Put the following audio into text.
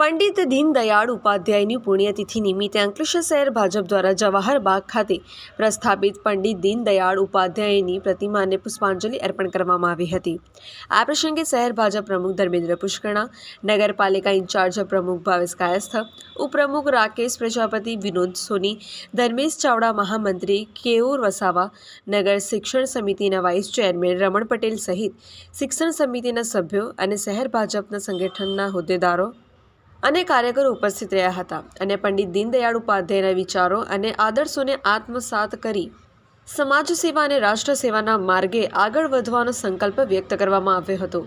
પંડિત દીનદયાળ ઉપાધ્યાયની પુણ્યતિથિ નિમિત્તે અંકલેશ્વર શહેર ભાજપ દ્વારા જવાહરબાગ ખાતે પ્રસ્થાપિત પંડિત દીનદયાળ ઉપાધ્યાયની પ્રતિમાને પુષ્પાંજલિ અર્પણ કરવામાં આવી હતી. આ પ્રસંગે શહેર ભાજપ પ્રમુખ ધર્મેન્દ્ર પુષ્કણા નગરપાલિકા ઇન્ચાર્જ પ્રમુખ ભાવેશ કાયસ્થ, ઉપપ્રમુખ રાકેશ પ્રજાપતિ, વિનોદ સોની, ધર્મેશ ચાવડા, મહામંત્રી કેયુર વસાવા, નગર શિક્ષણ સમિતિના વાઇસ ચેરમેન રમણ પટેલ સહિત શિક્ષણ સમિતિના સભ્યો અને શહેર ભાજપના સંગઠનના હોદ્દેદારો અને કાર્યકરો ઉપસ્થિત રહ્યા હતા અને પંડિત દીનદયાળ ઉપાધ્યાયના વિચારો અને આદર્શોને આત્મસાત કરી સમાજ સેવા અને રાષ્ટ્ર સેવાના માર્ગે આગળ વધવાનો સંકલ્પ વ્યક્ત કરવામાં આવ્યો હતો.